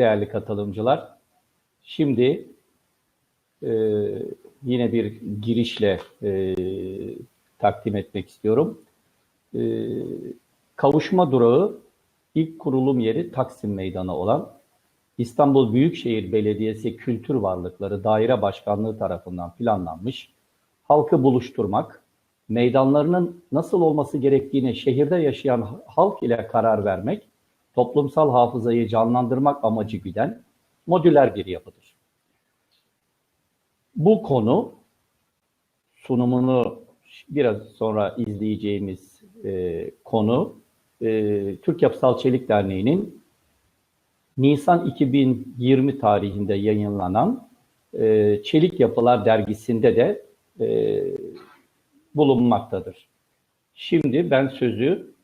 değerli katılımcılar. Şimdi e, yine bir girişle e, takdim etmek istiyorum. E, kavuşma durağı ilk kurulum yeri Taksim Meydanı olan İstanbul Büyükşehir Belediyesi Kültür Varlıkları Daire Başkanlığı tarafından planlanmış, halkı buluşturmak, meydanlarının nasıl olması gerektiğini şehirde yaşayan halk ile karar vermek, toplumsal hafızayı canlandırmak amacı güden modüler bir yapıdır. Bu konu sunumunu biraz sonra izleyeceğimiz e, konu e, Türk Yapısal Çelik Derneği'nin Nisan 2020 tarihinde yayınlanan e, Çelik Yapılar dergisinde de e, bulunmaktadır. Şimdi ben sözü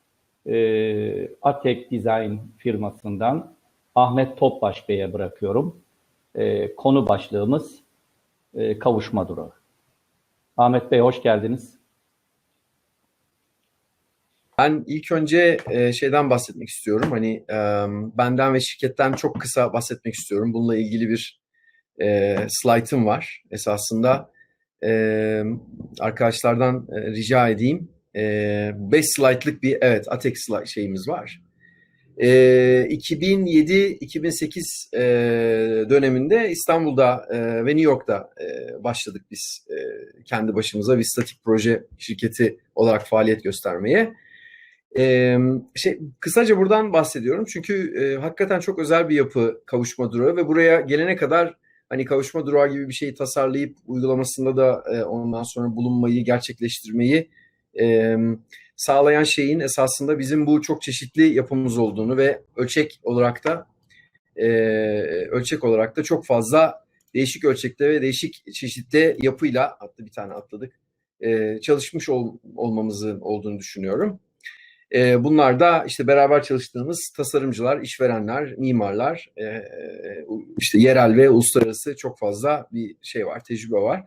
e, Atek Design firmasından Ahmet Topbaş Bey'e bırakıyorum. E, konu başlığımız e, kavuşma durağı. Ahmet Bey hoş geldiniz. Ben ilk önce e, şeyden bahsetmek istiyorum. Hani e, benden ve şirketten çok kısa bahsetmek istiyorum. Bununla ilgili bir e, slaytım var. Esasında e, arkadaşlardan e, rica edeyim. 5 e, slaytlık bir evet Atex şeyimiz var. E, 2007-2008 e, döneminde İstanbul'da e, ve New York'ta e, başladık biz e, kendi başımıza bir statik proje şirketi olarak faaliyet göstermeye. Ee, şey kısaca buradan bahsediyorum çünkü e, hakikaten çok özel bir yapı kavuşma durağı ve buraya gelene kadar hani kavuşma durağı gibi bir şeyi tasarlayıp uygulamasında da e, ondan sonra bulunmayı gerçekleştirmeyi e, sağlayan şeyin esasında bizim bu çok çeşitli yapımız olduğunu ve ölçek olarak da e, ölçek olarak da çok fazla değişik ölçekte ve değişik çeşitli yapıyla hatta bir tane atladık e, çalışmış ol, olmamızın olduğunu düşünüyorum. E, bunlar da işte beraber çalıştığımız tasarımcılar, işverenler, mimarlar, e, işte yerel ve uluslararası çok fazla bir şey var, tecrübe var.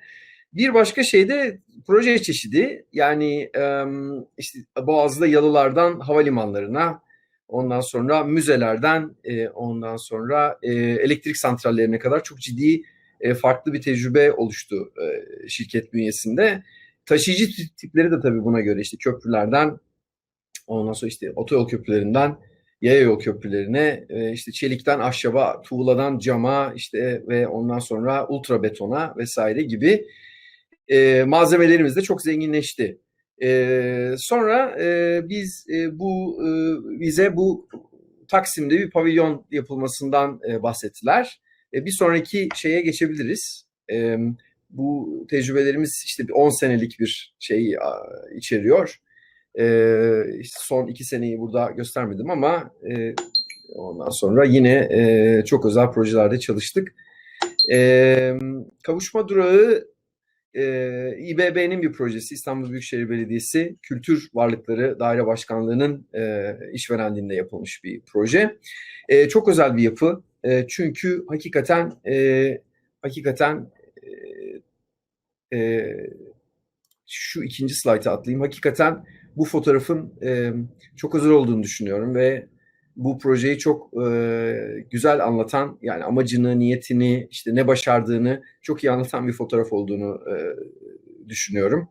Bir başka şey de proje çeşidi. Yani işte Boğaz'da yalılardan havalimanlarına, ondan sonra müzelerden, e, ondan sonra e, elektrik santrallerine kadar çok ciddi e, farklı bir tecrübe oluştu şirket bünyesinde. Taşıyıcı tipleri de tabii buna göre işte köprülerden Ondan sonra işte otoyol köprülerinden yaya yol köprülerine, işte çelikten ahşaba, tuğladan cama, işte ve ondan sonra ultra betona vesaire gibi e, malzemelerimiz de çok zenginleşti. E, sonra e, biz e, bu e, bize bu Taksim'de bir pavilyon yapılmasından e, bahsettiler. E, bir sonraki şeye geçebiliriz. E, bu tecrübelerimiz işte 10 senelik bir şey içeriyor. E, son iki seneyi burada göstermedim ama e, ondan sonra yine e, çok özel projelerde çalıştık. E, kavuşma durağı e, İBB'nin bir projesi, İstanbul Büyükşehir Belediyesi Kültür Varlıkları Daire Başkanlığı'nın e, işverenliğinde yapılmış bir proje. E, çok özel bir yapı. E, çünkü hakikaten e, hakikaten e, e, şu ikinci slayta atlayayım. Hakikaten bu fotoğrafın e, çok özel olduğunu düşünüyorum ve bu projeyi çok e, güzel anlatan yani amacını, niyetini, işte ne başardığını çok iyi anlatan bir fotoğraf olduğunu e, düşünüyorum.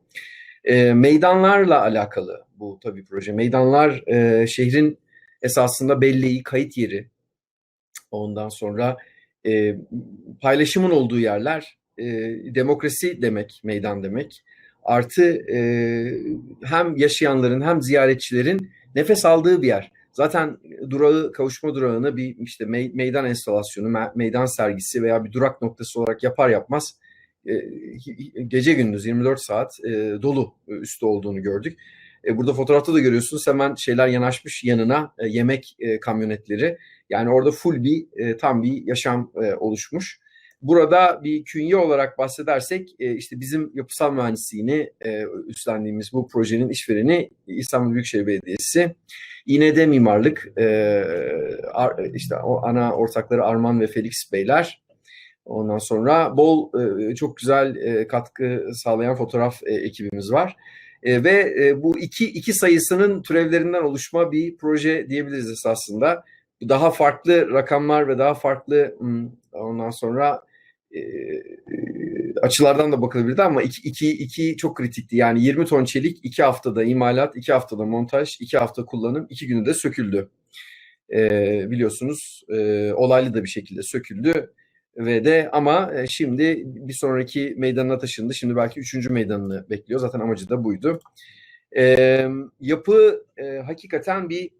E, meydanlarla alakalı bu tabii proje. Meydanlar e, şehrin esasında belleği, kayıt yeri. Ondan sonra e, paylaşımın olduğu yerler, e, demokrasi demek, meydan demek artı e, hem yaşayanların hem ziyaretçilerin nefes aldığı bir yer. Zaten durağı, kavuşma durağını bir işte meydan enstalasyonu, meydan sergisi veya bir durak noktası olarak yapar yapmaz e, gece gündüz 24 saat e, dolu üstü olduğunu gördük. E, burada fotoğrafta da görüyorsunuz hemen şeyler yanaşmış yanına e, yemek e, kamyonetleri. Yani orada full bir e, tam bir yaşam e, oluşmuş. Burada bir künye olarak bahsedersek e, işte bizim yapısal mühendisliğini e, üstlendiğimiz bu projenin işvereni İstanbul Büyükşehir Belediyesi. İğne'de mimarlık e, işte o ana ortakları Arman ve Felix Beyler. Ondan sonra bol çok güzel katkı sağlayan fotoğraf ekibimiz var. ve bu iki, iki sayısının türevlerinden oluşma bir proje diyebiliriz esasında. Daha farklı rakamlar ve daha farklı hmm, ondan sonra e, açılardan da bakılabilirdi ama iki, iki, iki çok kritikti. Yani 20 ton çelik 2 haftada imalat, 2 haftada montaj, 2 hafta kullanım, 2 günde söküldü. E, biliyorsunuz e, olaylı da bir şekilde söküldü ve de ama e, şimdi bir sonraki meydanına taşındı. Şimdi belki üçüncü meydanını bekliyor. Zaten amacı da buydu. E, yapı e, hakikaten bir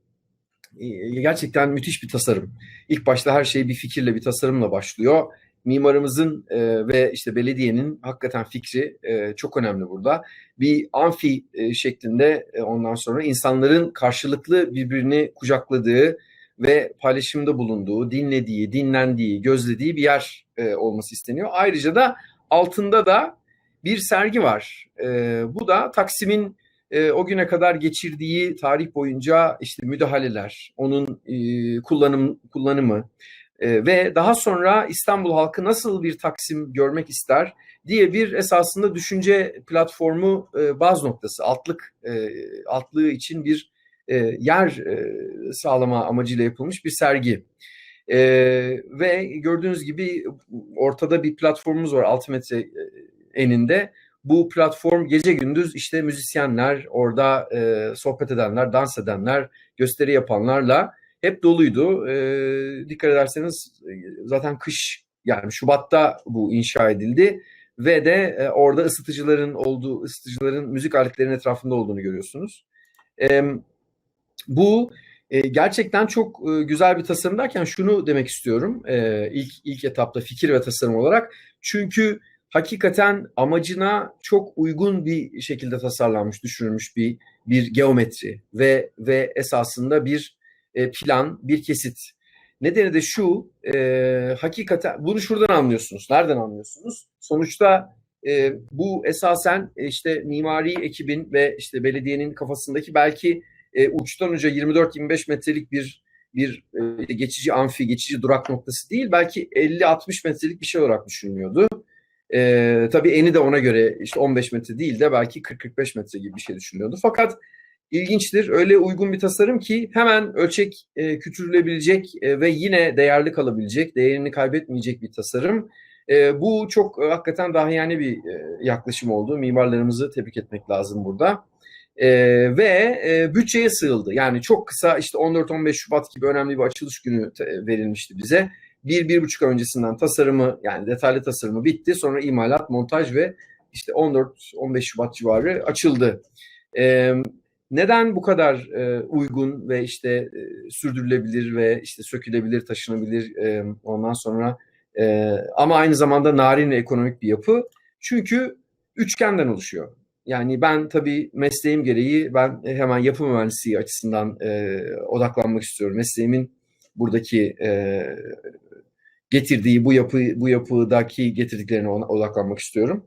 gerçekten müthiş bir tasarım. İlk başta her şey bir fikirle, bir tasarımla başlıyor. Mimarımızın e, ve işte belediyenin hakikaten fikri e, çok önemli burada. Bir amfi e, şeklinde e, ondan sonra insanların karşılıklı birbirini kucakladığı ve paylaşımda bulunduğu, dinlediği, dinlendiği, gözlediği bir yer e, olması isteniyor. Ayrıca da altında da bir sergi var. E, bu da Taksim'in e, o güne kadar geçirdiği tarih boyunca işte müdahaleler, onun e, kullanım kullanımı e, ve daha sonra İstanbul halkı nasıl bir Taksim görmek ister diye bir esasında düşünce platformu e, baz noktası, altlık e, altlığı için bir e, yer e, sağlama amacıyla yapılmış bir sergi. E, ve gördüğünüz gibi ortada bir platformumuz var 6 metre e, eninde. Bu platform gece gündüz işte müzisyenler, orada e, sohbet edenler, dans edenler, gösteri yapanlarla hep doluydu. E, dikkat ederseniz zaten kış yani Şubat'ta bu inşa edildi ve de e, orada ısıtıcıların olduğu, ısıtıcıların müzik aletlerinin etrafında olduğunu görüyorsunuz. E, bu e, gerçekten çok e, güzel bir tasarım derken şunu demek istiyorum e, ilk ilk etapta fikir ve tasarım olarak. Çünkü hakikaten amacına çok uygun bir şekilde tasarlanmış, düşünülmüş bir bir geometri ve ve esasında bir e, plan, bir kesit. Nedeni de şu, e, hakikaten bunu şuradan anlıyorsunuz. Nereden anlıyorsunuz? Sonuçta e, bu esasen işte mimari ekibin ve işte belediyenin kafasındaki belki e, uçtan uca 24-25 metrelik bir bir e, geçici amfi, geçici durak noktası değil, belki 50-60 metrelik bir şey olarak düşünülüyordu. E, tabii eni de ona göre işte 15 metre değil de belki 40-45 metre gibi bir şey düşünülüyordu. Fakat ilginçtir, öyle uygun bir tasarım ki hemen ölçek e, küçülülebilecek e, ve yine değerli kalabilecek, değerini kaybetmeyecek bir tasarım. E, bu çok e, hakikaten daha yani bir e, yaklaşım oldu. Mimarlarımızı tebrik etmek lazım burada. E, ve e, bütçeye sığıldı. Yani çok kısa işte 14-15 Şubat gibi önemli bir açılış günü verilmişti bize. Bir, bir buçuk öncesinden tasarımı yani detaylı tasarımı bitti. Sonra imalat, montaj ve işte 14-15 Şubat civarı açıldı. E, neden bu kadar e, uygun ve işte e, sürdürülebilir ve işte sökülebilir, taşınabilir e, ondan sonra e, ama aynı zamanda narin ve ekonomik bir yapı? Çünkü üçgenden oluşuyor. Yani ben tabii mesleğim gereği ben hemen yapı mühendisliği açısından e, odaklanmak istiyorum. Mesleğimin buradaki e, getirdiği bu yapı bu yapıdaki getirdiklerine odaklanmak istiyorum.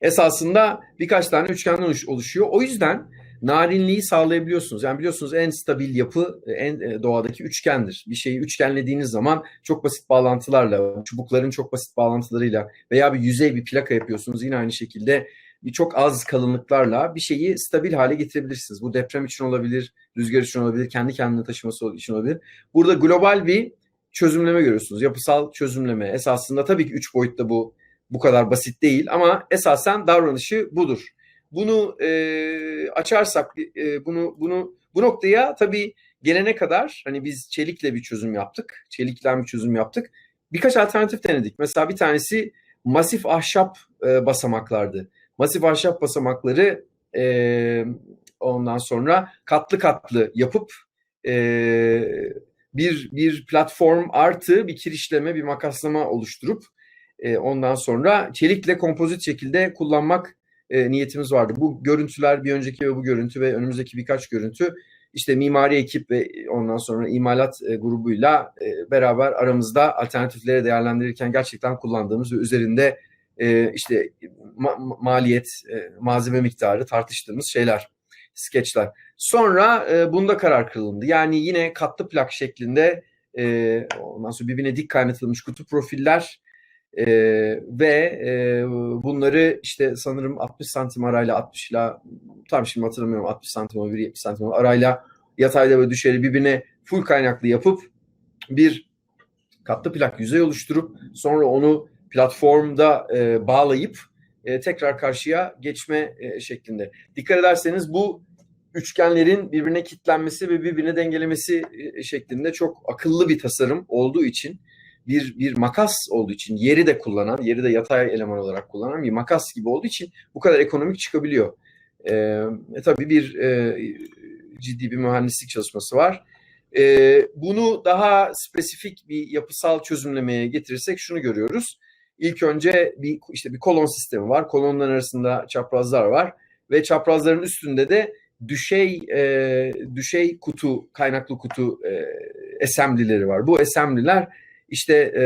Esasında birkaç tane üçgenden oluşuyor. O yüzden narinliği sağlayabiliyorsunuz. Yani biliyorsunuz en stabil yapı en e, doğadaki üçgendir. Bir şeyi üçgenlediğiniz zaman çok basit bağlantılarla, çubukların çok basit bağlantılarıyla veya bir yüzey bir plaka yapıyorsunuz. Yine aynı şekilde çok az kalınlıklarla bir şeyi stabil hale getirebilirsiniz. Bu deprem için olabilir, rüzgar için olabilir, kendi kendine taşıması için olabilir. Burada global bir çözümleme görüyorsunuz. Yapısal çözümleme. Esasında tabii ki üç boyutta bu bu kadar basit değil ama esasen davranışı budur. Bunu e, açarsak e, bunu bunu bu noktaya tabii gelene kadar hani biz çelikle bir çözüm yaptık. Çelikten bir çözüm yaptık. Birkaç alternatif denedik. Mesela bir tanesi masif ahşap e, basamaklardı. Masif ahşap basamakları e, ondan sonra katlı katlı yapıp e, bir bir platform artı bir kirişleme, bir makaslama oluşturup e, ondan sonra çelikle kompozit şekilde kullanmak e, niyetimiz vardı. Bu görüntüler bir önceki ve bu görüntü ve önümüzdeki birkaç görüntü işte mimari ekip ve ondan sonra imalat e, grubuyla e, beraber aramızda alternatifleri değerlendirirken gerçekten kullandığımız ve üzerinde e, işte ma- maliyet, e, malzeme miktarı tartıştığımız şeyler, skeçler. Sonra e, bunda karar kılındı. Yani yine katlı plak şeklinde e, ondan sonra birbirine dik kaynatılmış kutu profiller e, ve e, bunları işte sanırım 60 santim arayla 60 ile tam şimdi hatırlamıyorum 60 santim 70 santim arayla yatayda ve düşeyli birbirine full kaynaklı yapıp bir katlı plak yüzey oluşturup sonra onu platformda e, bağlayıp e, tekrar karşıya geçme e, şeklinde. Dikkat ederseniz bu üçgenlerin birbirine kilitlenmesi ve birbirine dengelemesi e, şeklinde çok akıllı bir tasarım olduğu için bir bir makas olduğu için yeri de kullanan, yeri de yatay eleman olarak kullanan bir makas gibi olduğu için bu kadar ekonomik çıkabiliyor. E, e, tabii bir e, ciddi bir mühendislik çalışması var. E, bunu daha spesifik bir yapısal çözümlemeye getirirsek şunu görüyoruz. İlk önce bir işte bir kolon sistemi var. Kolonların arasında çaprazlar var ve çaprazların üstünde de düşey e, düşey kutu kaynaklı kutu e, assembly'leri var. Bu assembly'ler işte e,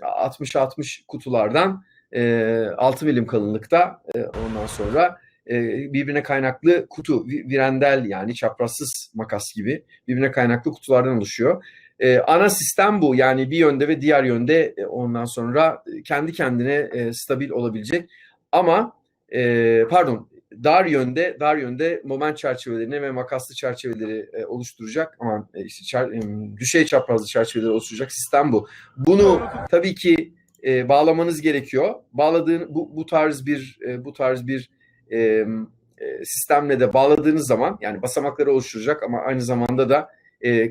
60-60 kutulardan e, 6 milim kalınlıkta e, ondan sonra e, birbirine kaynaklı kutu virendel yani çaprazsız makas gibi birbirine kaynaklı kutulardan oluşuyor. E, ana sistem bu yani bir yönde ve diğer yönde e, ondan sonra kendi kendine e, stabil olabilecek ama e, pardon dar yönde dar yönde moment çerçevelerini ve makaslı çerçeveleri e, oluşturacak ama e, işte çer, e, düşey çaprazlı çerçeveleri oluşturacak sistem bu. Bunu tabii ki e, bağlamanız gerekiyor. Bağladığın bu, bu tarz bir e, bu tarz bir e, e, sistemle de bağladığınız zaman yani basamakları oluşturacak ama aynı zamanda da e, e,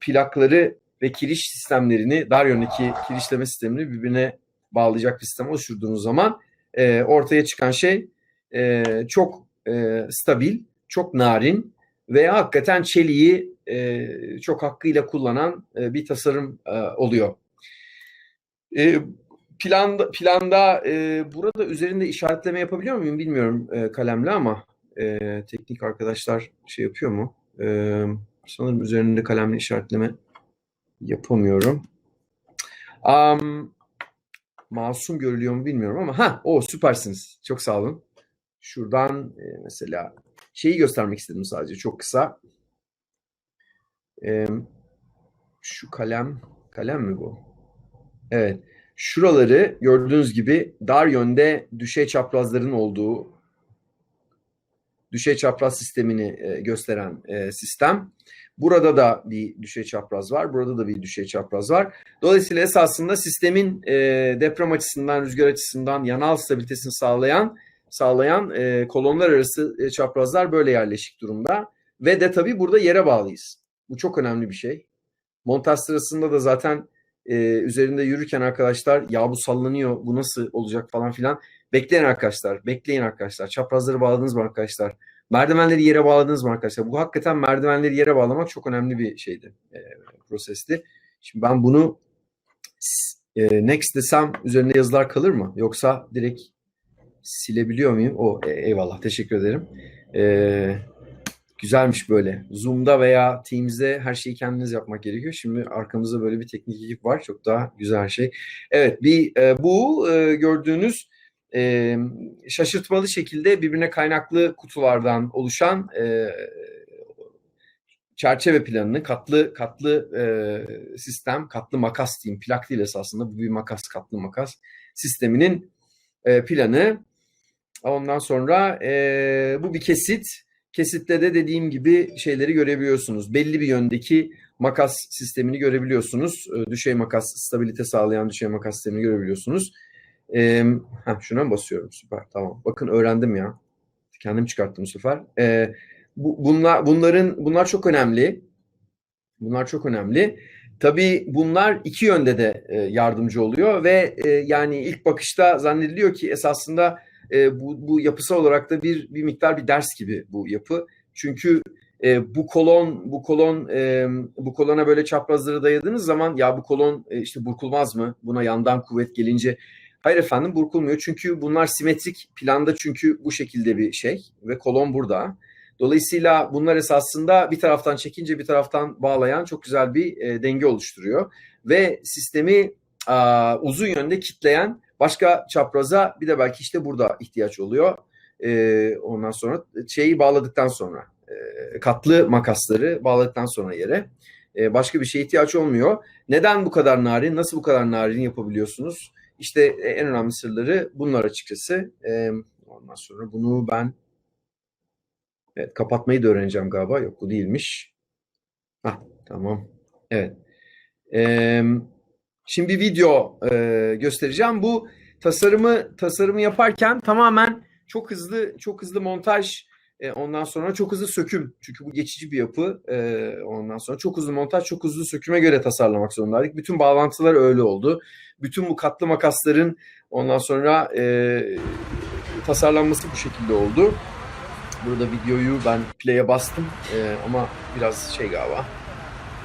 plakları ve kiriş sistemlerini dar yöndeki kirişleme sistemini birbirine bağlayacak bir sistem oluşturduğunuz zaman e, ortaya çıkan şey e, çok e, stabil, çok narin ve hakikaten çeliği e, çok hakkıyla kullanan e, bir tasarım e, oluyor. E, planda planda e, burada üzerinde işaretleme yapabiliyor muyum bilmiyorum e, kalemle ama e, teknik arkadaşlar şey yapıyor mu? E, sanırım üzerinde kalemle işaretleme yapamıyorum. Um, masum görülüyor mu bilmiyorum ama ha o süpersiniz. Çok sağ olun. Şuradan e, mesela şeyi göstermek istedim sadece çok kısa. E, şu kalem kalem mi bu? Evet. Şuraları gördüğünüz gibi dar yönde düşey çaprazların olduğu düşey çapraz sistemini e, gösteren e, sistem. Burada da bir düşey çapraz var. Burada da bir düşey çapraz var. Dolayısıyla esasında sistemin e, deprem açısından, rüzgar açısından yanal stabilitesini sağlayan sağlayan e, kolonlar arası çaprazlar böyle yerleşik durumda. Ve de tabii burada yere bağlıyız. Bu çok önemli bir şey. Montaj sırasında da zaten üzerinde yürürken arkadaşlar ya bu sallanıyor bu nasıl olacak falan filan. Bekleyin arkadaşlar. Bekleyin arkadaşlar. Çaprazları bağladınız mı arkadaşlar? Merdivenleri yere bağladınız mı arkadaşlar? Bu hakikaten merdivenleri yere bağlamak çok önemli bir şeydi. E, prosesti. Şimdi ben bunu e, next desem üzerinde yazılar kalır mı? Yoksa direkt silebiliyor muyum? O e, eyvallah teşekkür ederim. E, güzelmiş böyle. Zoom'da veya Teams'de her şeyi kendiniz yapmak gerekiyor. Şimdi arkamızda böyle bir teknik ekip var. Çok daha güzel şey. Evet bir e, bu e, gördüğünüz e, şaşırtmalı şekilde birbirine kaynaklı kutulardan oluşan e, çerçeve planını katlı katlı e, sistem, katlı makas diyeyim, plak değil esasında bu bir makas, katlı makas sisteminin e, planı. Ondan sonra e, bu bir kesit. Kesitte de dediğim gibi şeyleri görebiliyorsunuz. Belli bir yöndeki makas sistemini görebiliyorsunuz. E, düşey makas, stabilite sağlayan düşey makas sistemini görebiliyorsunuz. E, heh, şuna basıyorum? Süper tamam. Bakın öğrendim ya. Kendim çıkarttım bu sefer. E, bu, bunlar, bunların, bunlar çok önemli. Bunlar çok önemli. Tabii bunlar iki yönde de e, yardımcı oluyor ve e, yani ilk bakışta zannediliyor ki esasında e, bu, bu yapısal olarak da bir bir miktar bir ders gibi bu yapı. Çünkü e, bu kolon bu kolon e, bu kolona böyle çaprazları dayadığınız zaman ya bu kolon e, işte burkulmaz mı? Buna yandan kuvvet gelince hayır efendim burkulmuyor. Çünkü bunlar simetrik planda çünkü bu şekilde bir şey ve kolon burada. Dolayısıyla bunlar esasında bir taraftan çekince bir taraftan bağlayan çok güzel bir e, denge oluşturuyor ve sistemi a, uzun yönde kitleyen başka çapraza bir de belki işte burada ihtiyaç oluyor. E, ondan sonra şeyi bağladıktan sonra e, katlı makasları bağladıktan sonra yere e, başka bir şeye ihtiyaç olmuyor. Neden bu kadar narin? Nasıl bu kadar narin yapabiliyorsunuz? İşte e, en önemli sırları bunlar açıkçası. E, ondan sonra bunu ben Evet, kapatmayı da öğreneceğim galiba. Yok bu değilmiş. Hah, tamam. Evet. Ee, şimdi video e, göstereceğim. Bu tasarımı tasarımı yaparken tamamen çok hızlı çok hızlı montaj e, ondan sonra çok hızlı söküm. Çünkü bu geçici bir yapı. E, ondan sonra çok hızlı montaj, çok hızlı söküme göre tasarlamak zorundaydık. Bütün bağlantılar öyle oldu. Bütün bu katlı makasların ondan sonra e, tasarlanması bu şekilde oldu. Burada videoyu ben play'e bastım ama biraz şey galiba.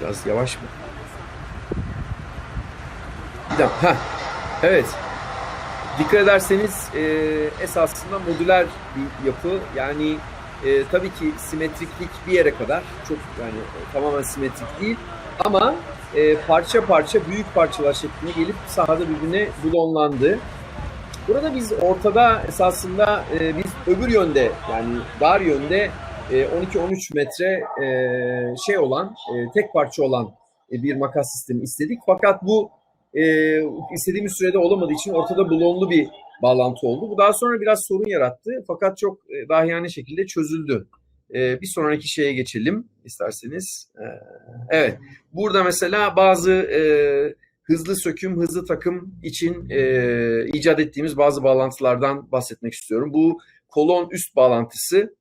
Biraz yavaş mı? Bir dakika. Heh. Evet. Dikkat ederseniz e, esasında modüler bir yapı. Yani e, tabii ki simetriklik bir yere kadar çok yani tamamen simetrik değil ama e, parça parça büyük parçalar şeklinde gelip sahada birbirine bulonlandı. Burada biz ortada esasında e, biz öbür yönde yani dar yönde e, 12-13 metre e, şey olan e, tek parça olan e, bir makas sistemi istedik. Fakat bu e, istediğimiz sürede olamadığı için ortada bulonlu bir bağlantı oldu. Bu daha sonra biraz sorun yarattı fakat çok e, dahiyane şekilde çözüldü. E, bir sonraki şeye geçelim isterseniz. E, evet, burada mesela bazı hızlı söküm, hızlı takım için icat ettiğimiz bazı bağlantılardan bahsetmek istiyorum. Bu kolon üst bağlantısı.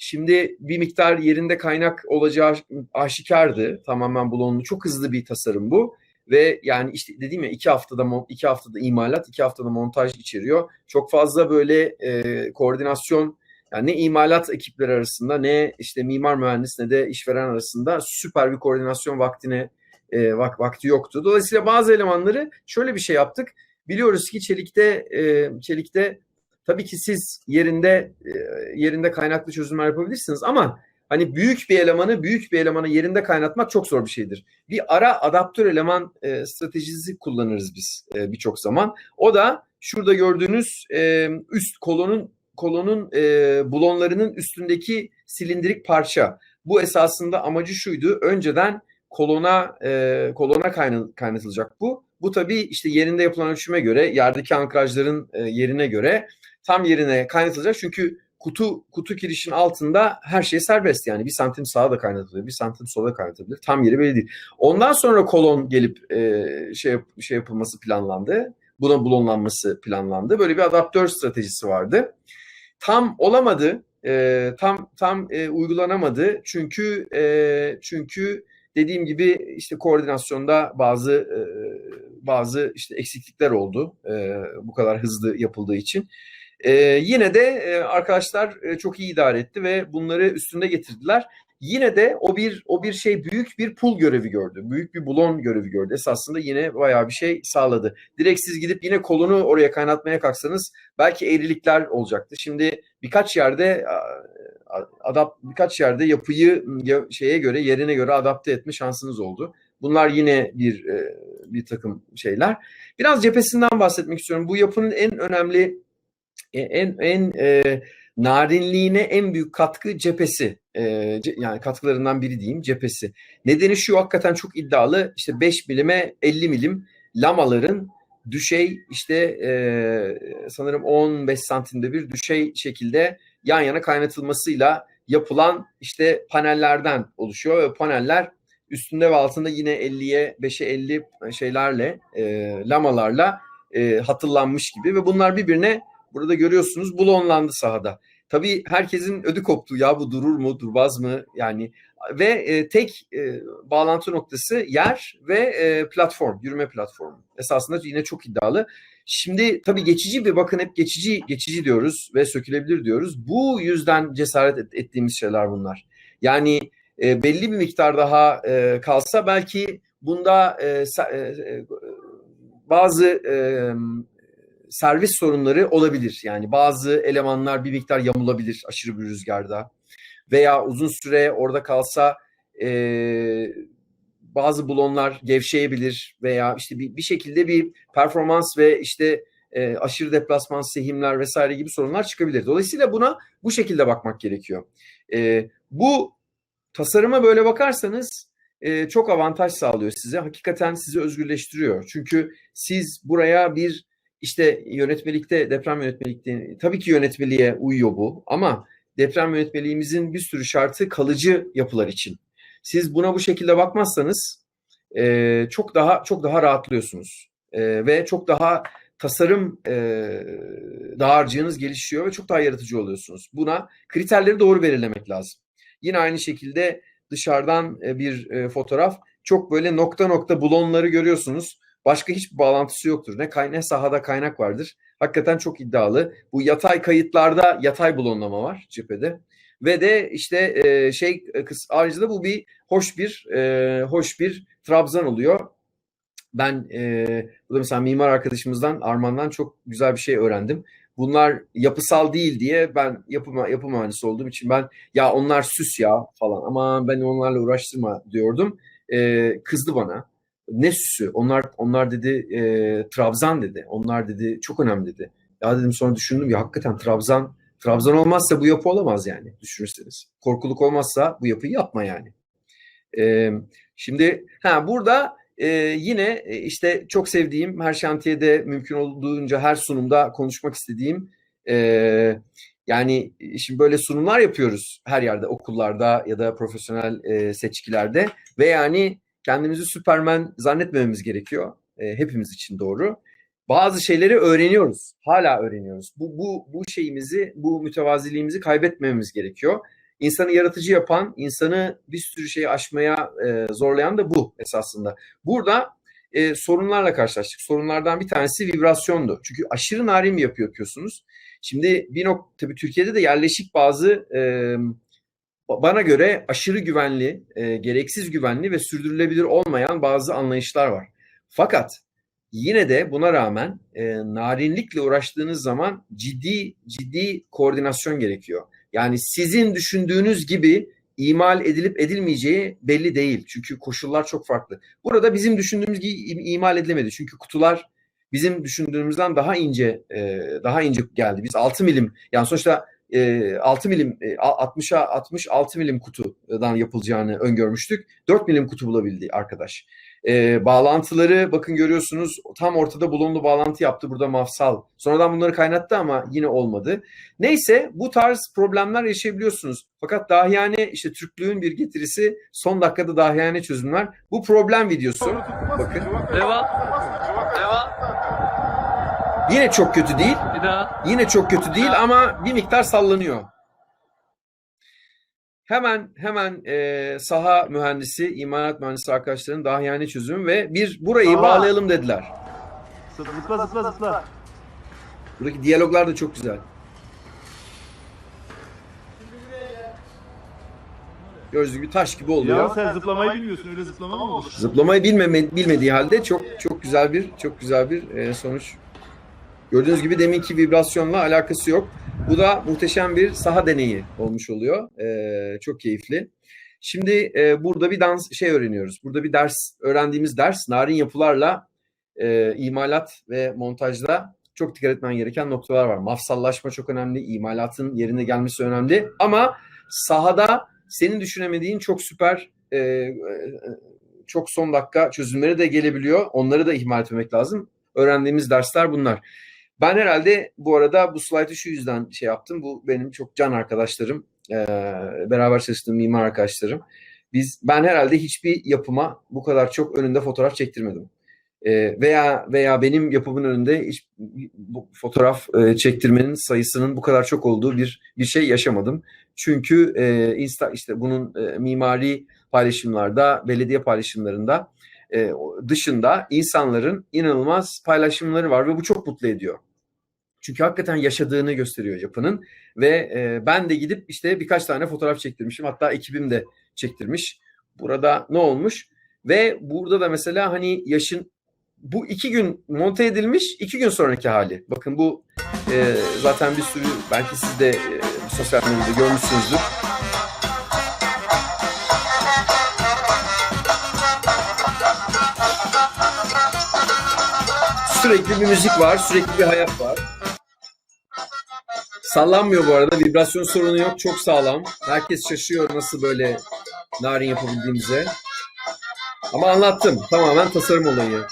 Şimdi bir miktar yerinde kaynak olacağı aşikardı. Tamamen bulonlu, çok hızlı bir tasarım bu ve yani işte dediğim ya iki haftada iki haftada imalat, iki haftada montaj içeriyor. Çok fazla böyle e, koordinasyon yani ne imalat ekipleri arasında ne işte mimar mühendis ne de işveren arasında süper bir koordinasyon vaktine e, vak, vakti yoktu. Dolayısıyla bazı elemanları şöyle bir şey yaptık. Biliyoruz ki çelikte e, çelikte tabii ki siz yerinde e, yerinde kaynaklı çözümler yapabilirsiniz ama hani büyük bir elemanı büyük bir elemanı yerinde kaynatmak çok zor bir şeydir. Bir ara adaptör eleman e, stratejisi kullanırız biz e, birçok zaman. O da şurada gördüğünüz e, üst kolonun kolonun e, bulonlarının üstündeki silindirik parça. Bu esasında amacı şuydu. Önceden kolona e, kolona kaynatılacak bu. Bu tabii işte yerinde yapılan ölçüme göre, yerdeki ankrajların e, yerine göre tam yerine kaynatılacak. Çünkü kutu kutu kirişin altında her şey serbest yani bir santim sağa da kaynatılıyor, bir santim sola kaynatılabilir. Tam yeri belli değil. Ondan sonra kolon gelip e, şey şey yapılması planlandı. Buna bulonlanması planlandı. Böyle bir adaptör stratejisi vardı. Tam olamadı. E, tam tam e, uygulanamadı. Çünkü e, çünkü dediğim gibi işte koordinasyonda bazı e, bazı işte eksiklikler oldu. E, bu kadar hızlı yapıldığı için. Ee, yine de e, arkadaşlar e, çok iyi idare etti ve bunları üstünde getirdiler. Yine de o bir o bir şey büyük bir pul görevi gördü. Büyük bir bulon görevi gördü. Esasında yine bayağı bir şey sağladı. Direkt siz gidip yine kolunu oraya kaynatmaya kalksanız belki eğrilikler olacaktı. Şimdi birkaç yerde adapt birkaç yerde yapıyı şeye göre yerine göre adapte etme şansınız oldu. Bunlar yine bir e, bir takım şeyler. Biraz cephesinden bahsetmek istiyorum. Bu yapının en önemli e, en en e, narinliğine en büyük katkı cephesi. E, yani katkılarından biri diyeyim cephesi. Nedeni şu hakikaten çok iddialı. İşte 5 milime 50 milim lamaların düşey işte e, sanırım 15 santimde bir düşey şekilde yan yana kaynatılmasıyla yapılan işte panellerden oluşuyor ve paneller üstünde ve altında yine 50'ye 5'e 50 şeylerle e, lamalarla e, hatırlanmış gibi ve bunlar birbirine Burada görüyorsunuz bulonlandı sahada. Tabii herkesin ödü koptu. Ya bu durur mu, durmaz mı? Yani ve e, tek e, bağlantı noktası yer ve e, platform, yürüme platformu. Esasında yine çok iddialı. Şimdi tabii geçici bir bakın hep geçici geçici diyoruz ve sökülebilir diyoruz. Bu yüzden cesaret et, ettiğimiz şeyler bunlar. Yani e, belli bir miktar daha e, kalsa belki bunda e, e, bazı e, servis sorunları olabilir. Yani bazı elemanlar bir miktar yamulabilir aşırı bir rüzgarda. Veya uzun süre orada kalsa e, bazı bulonlar gevşeyebilir veya işte bir, bir şekilde bir performans ve işte e, aşırı deplasman, sehimler vesaire gibi sorunlar çıkabilir. Dolayısıyla buna bu şekilde bakmak gerekiyor. E, bu tasarıma böyle bakarsanız e, çok avantaj sağlıyor size. Hakikaten sizi özgürleştiriyor. Çünkü siz buraya bir işte yönetmelikte, deprem yönetmelikte tabii ki yönetmeliğe uyuyor bu ama deprem yönetmeliğimizin bir sürü şartı kalıcı yapılar için. Siz buna bu şekilde bakmazsanız e, çok daha çok daha rahatlıyorsunuz E, ve çok daha tasarım e, dağarcığınız gelişiyor ve çok daha yaratıcı oluyorsunuz. Buna kriterleri doğru belirlemek lazım. Yine aynı şekilde dışarıdan e, bir e, fotoğraf çok böyle nokta nokta bulonları görüyorsunuz. Başka hiçbir bağlantısı yoktur. Ne, kay ne sahada kaynak vardır. Hakikaten çok iddialı. Bu yatay kayıtlarda yatay bulonlama var cephede. Ve de işte e, şey ayrıca da bu bir hoş bir e, hoş bir trabzan oluyor. Ben e, burada mesela mimar arkadaşımızdan Arman'dan çok güzel bir şey öğrendim. Bunlar yapısal değil diye ben yapı, yapı mühendisi olduğum için ben ya onlar süs ya falan ama ben onlarla uğraştırma diyordum. E, kızdı bana. Ne süsü? Onlar onlar dedi e, Trabzan dedi. Onlar dedi çok önemli dedi. Ya dedim sonra düşündüm ya hakikaten Trabzan Trabzan olmazsa bu yapı olamaz yani düşünürseniz. Korkuluk olmazsa bu yapıyı yapma yani. E, şimdi ha burada e, yine e, işte çok sevdiğim her şantiyede mümkün olduğunca her sunumda konuşmak istediğim e, yani şimdi böyle sunumlar yapıyoruz her yerde okullarda ya da profesyonel e, seçkilerde ve yani kendimizi Süpermen zannetmememiz gerekiyor. E, hepimiz için doğru. Bazı şeyleri öğreniyoruz. Hala öğreniyoruz. Bu, bu, bu şeyimizi, bu mütevaziliğimizi kaybetmememiz gerekiyor. İnsanı yaratıcı yapan, insanı bir sürü şeyi aşmaya e, zorlayan da bu esasında. Burada e, sorunlarla karşılaştık. Sorunlardan bir tanesi vibrasyondu. Çünkü aşırı narin bir yapı yapıyorsunuz. Şimdi bir nokta, tabii Türkiye'de de yerleşik bazı e, bana göre aşırı güvenli, e, gereksiz güvenli ve sürdürülebilir olmayan bazı anlayışlar var. Fakat yine de buna rağmen e, narinlikle uğraştığınız zaman ciddi ciddi koordinasyon gerekiyor. Yani sizin düşündüğünüz gibi imal edilip edilmeyeceği belli değil. Çünkü koşullar çok farklı. Burada bizim düşündüğümüz gibi imal edilemedi. Çünkü kutular bizim düşündüğümüzden daha ince daha ince geldi. Biz 6 milim yani sonuçta 6 milim 60'a 66 milim kutudan yapılacağını öngörmüştük. 4 milim kutu bulabildi arkadaş. E, bağlantıları bakın görüyorsunuz tam ortada bulundu bağlantı yaptı burada mafsal. Sonradan bunları kaynattı ama yine olmadı. Neyse bu tarz problemler yaşayabiliyorsunuz. Fakat dahiyane işte Türklüğün bir getirisi son dakikada dahiyane çözümler. Bu problem videosu. Bakın. Devam. Devam. Yine çok kötü değil. Bir daha. Yine çok kötü değil ama bir miktar sallanıyor. Hemen hemen e, saha mühendisi, imalat mühendisi arkadaşların dahiyane çözümü ve bir burayı Saha. bağlayalım dediler. Zıpla zıpla zıpla. Buradaki diyaloglar da çok güzel. Gördüğünüz gibi taş gibi oluyor. Ya sen zıplamayı bilmiyorsun öyle zıplama mı olur? Zıplamayı bilmeme, bilmediği halde çok çok güzel bir çok güzel bir e, sonuç. Gördüğünüz gibi deminki vibrasyonla alakası yok. Bu da muhteşem bir saha deneyi olmuş oluyor. E, çok keyifli. Şimdi e, burada bir dans şey öğreniyoruz. Burada bir ders öğrendiğimiz ders narin yapılarla e, imalat ve montajda çok dikkat etmen gereken noktalar var. Mafsallaşma çok önemli, imalatın yerine gelmesi önemli. Ama sahada senin düşünemediğin çok süper e, e, çok son dakika çözümleri de gelebiliyor. Onları da ihmal etmemek lazım. Öğrendiğimiz dersler bunlar. Ben herhalde bu arada bu slaytı şu yüzden şey yaptım. Bu benim çok can arkadaşlarım, e, beraber çalıştığım mimar arkadaşlarım. Biz ben herhalde hiçbir yapıma bu kadar çok önünde fotoğraf çektirmedim. E, veya veya benim yapımın önünde hiç bu fotoğraf e, çektirmenin sayısının bu kadar çok olduğu bir bir şey yaşamadım. Çünkü e, insta işte bunun e, mimari paylaşımlarda, belediye paylaşımlarında dışında insanların inanılmaz paylaşımları var ve bu çok mutlu ediyor. Çünkü hakikaten yaşadığını gösteriyor yapının ve e, ben de gidip işte birkaç tane fotoğraf çektirmişim. Hatta ekibim de çektirmiş. Burada ne olmuş? Ve burada da mesela hani yaşın bu iki gün monte edilmiş, iki gün sonraki hali. Bakın bu e, zaten bir sürü belki siz de e, sosyal medyada görmüşsünüzdür. Sürekli bir müzik var, sürekli bir hayat var. Sallanmıyor bu arada. Vibrasyon sorunu yok. Çok sağlam. Herkes şaşıyor nasıl böyle narin yapabildiğimize. Ama anlattım. Tamamen tasarım olayı.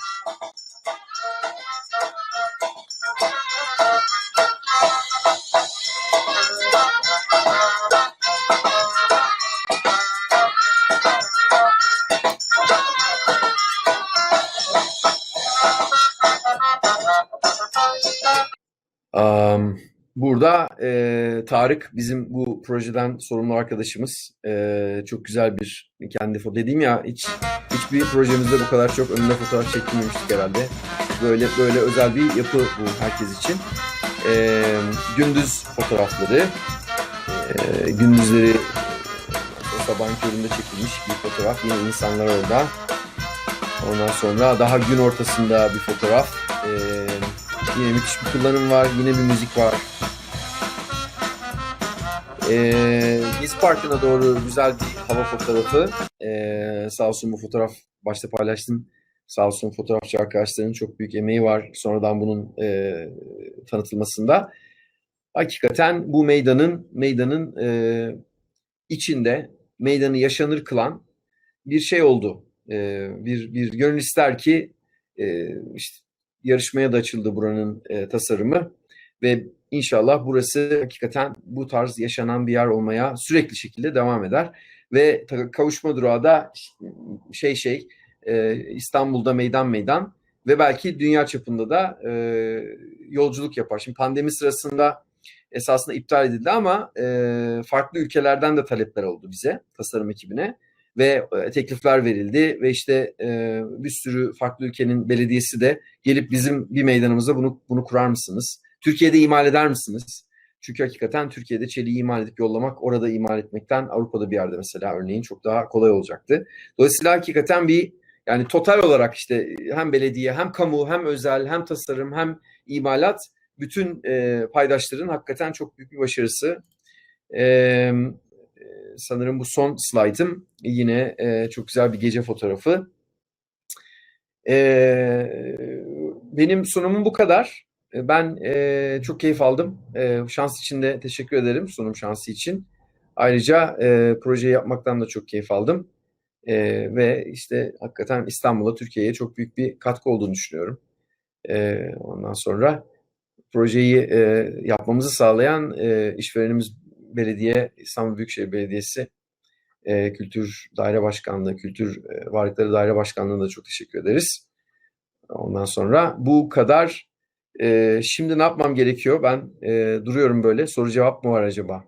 E, Tarık bizim bu projeden sorumlu arkadaşımız. E, çok güzel bir kendi foto dediğim ya hiç hiçbir projemizde bu kadar çok önünde fotoğraf çekmemiştik herhalde. Böyle böyle özel bir yapı bu herkes için. E, gündüz fotoğrafları, e, gündüzleri o sabahın köründe çekilmiş bir fotoğraf. Yine insanlar orada. Ondan sonra daha gün ortasında bir fotoğraf. E, yine müthiş bir kullanım var. Yine bir müzik var. Ee, Parkı'na doğru güzel bir hava fotoğrafı. Ee, sağ olsun bu fotoğraf başta paylaştım. Sağ olsun fotoğrafçı arkadaşların çok büyük emeği var sonradan bunun e, tanıtılmasında. Hakikaten bu meydanın meydanın e, içinde meydanı yaşanır kılan bir şey oldu. E, bir bir gönül ister ki e, işte yarışmaya da açıldı buranın e, tasarımı ve İnşallah burası hakikaten bu tarz yaşanan bir yer olmaya sürekli şekilde devam eder. Ve kavuşma durağı da şey şey e, İstanbul'da meydan meydan ve belki dünya çapında da e, yolculuk yapar. Şimdi pandemi sırasında esasında iptal edildi ama e, farklı ülkelerden de talepler oldu bize tasarım ekibine ve teklifler verildi ve işte bir sürü farklı ülkenin belediyesi de gelip bizim bir meydanımıza bunu bunu kurar mısınız? Türkiye'de imal eder misiniz? Çünkü hakikaten Türkiye'de çeliği imal edip yollamak orada imal etmekten Avrupa'da bir yerde mesela örneğin çok daha kolay olacaktı. Dolayısıyla hakikaten bir yani total olarak işte hem belediye hem kamu hem özel hem tasarım hem imalat bütün e, paydaşların hakikaten çok büyük bir başarısı. E, sanırım bu son slaytım yine e, çok güzel bir gece fotoğrafı. E, benim sunumum bu kadar. E, Ben e, çok keyif aldım. E, şans için de teşekkür ederim sunum şansı için. Ayrıca e, projeyi yapmaktan da çok keyif aldım. E, ve işte hakikaten İstanbul'a, Türkiye'ye çok büyük bir katkı olduğunu düşünüyorum. E, ondan sonra projeyi e, yapmamızı sağlayan e, işverenimiz belediye, İstanbul Büyükşehir Belediyesi e, Kültür Daire Başkanlığı, Kültür e, Varlıkları Daire Başkanlığı'na da çok teşekkür ederiz. Ondan sonra bu kadar ee, şimdi ne yapmam gerekiyor? Ben e, duruyorum böyle. Soru cevap mı var acaba?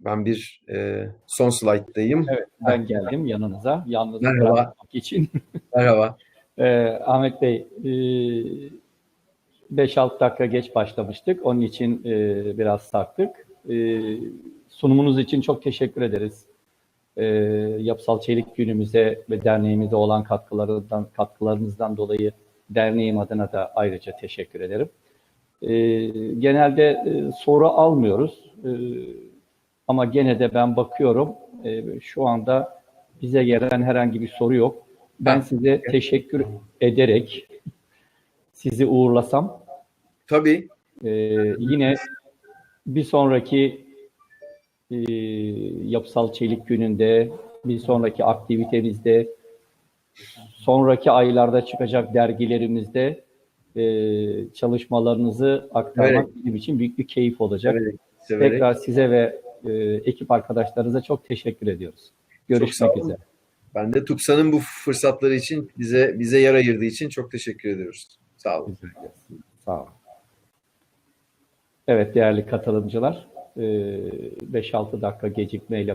Ben bir e, son slayttayım. Evet, ben geldim yanınıza. Yalnız Merhaba. için. Merhaba. Ee, Ahmet Bey, e, 5-6 dakika geç başlamıştık. Onun için e, biraz sarktık. E, sunumunuz için çok teşekkür ederiz. E, Yapısal Çelik Günümüze ve derneğimize olan katkılarından, katkılarınızdan dolayı derneğim adına da ayrıca teşekkür ederim. E, genelde e, soru almıyoruz. E, ama gene de ben bakıyorum. E, şu anda bize gelen herhangi bir soru yok. Ben size teşekkür ederek sizi uğurlasam Tabii. e, yine bir sonraki e, yapısal çelik gününde, bir sonraki aktivitemizde, sonraki aylarda çıkacak dergilerimizde e, çalışmalarınızı aktarmak bizim için büyük bir keyif olacak. Severek, severek. Tekrar size ve e, ekip arkadaşlarınıza çok teşekkür ediyoruz. Görüşmek üzere. Ben de Tuksa'nın bu fırsatları için bize bize yer ayırdığı için çok teşekkür ediyoruz. Sağ olun. Sağ olun. Evet değerli katılımcılar, e, 5-6 dakika gecikmeyle